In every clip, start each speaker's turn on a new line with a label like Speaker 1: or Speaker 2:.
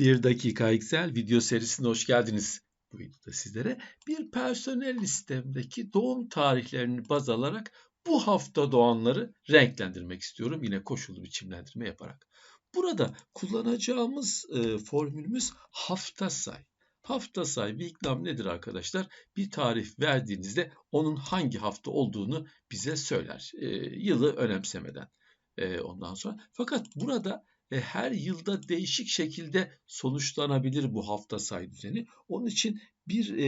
Speaker 1: Bir dakika Excel video serisine hoş geldiniz. Bu videoda sizlere bir personel listemdeki doğum tarihlerini baz alarak bu hafta doğanları renklendirmek istiyorum. Yine koşullu biçimlendirme yaparak. Burada kullanacağımız e, formülümüz hafta say. Hafta say bir iklam nedir arkadaşlar? Bir tarih verdiğinizde onun hangi hafta olduğunu bize söyler. E, yılı önemsemeden. E, ondan sonra. Fakat burada e, her yılda değişik şekilde sonuçlanabilir bu hafta say düzeni. Onun için bir e,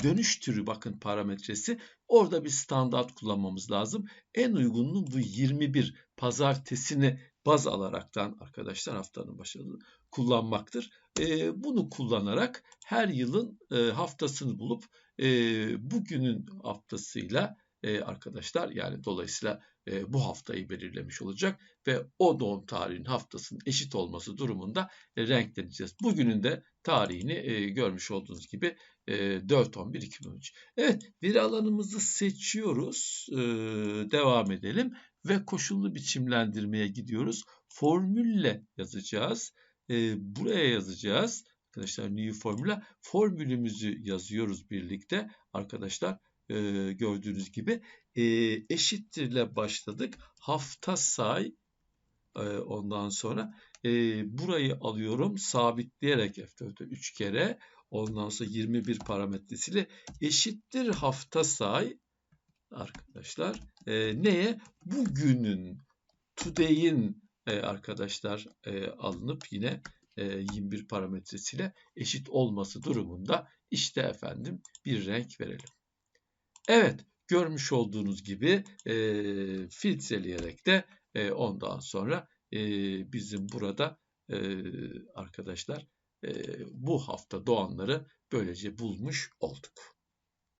Speaker 1: dönüş türü bakın parametresi orada bir standart kullanmamız lazım. En uygunluğu bu 21 pazartesini baz alaraktan arkadaşlar haftanın başında kullanmaktır. E, bunu kullanarak her yılın e, haftasını bulup e, bugünün haftasıyla e, arkadaşlar yani dolayısıyla e, bu haftayı belirlemiş olacak ve o doğum tarihinin haftasının eşit olması durumunda e, renkleneceğiz. Bugünün de tarihini e, görmüş olduğunuz gibi e, 4-11-2013. Evet veri alanımızı seçiyoruz. Devam edelim ve koşullu biçimlendirmeye gidiyoruz. Formülle yazacağız. Buraya yazacağız. Arkadaşlar new formula formülümüzü yazıyoruz birlikte. Arkadaşlar e, gördüğünüz gibi e, eşittirle başladık. Hafta say e, ondan sonra e, burayı alıyorum sabitleyerek F4'e 3 kere ondan sonra 21 parametresiyle eşittir hafta say arkadaşlar e, neye? Bugünün today'in e, arkadaşlar e, alınıp yine e, 21 parametresiyle eşit olması durumunda işte efendim bir renk verelim. Evet görmüş olduğunuz gibi e, filtreleyerek de e, ondan sonra e, bizim burada e, arkadaşlar e, bu hafta doğanları böylece bulmuş olduk.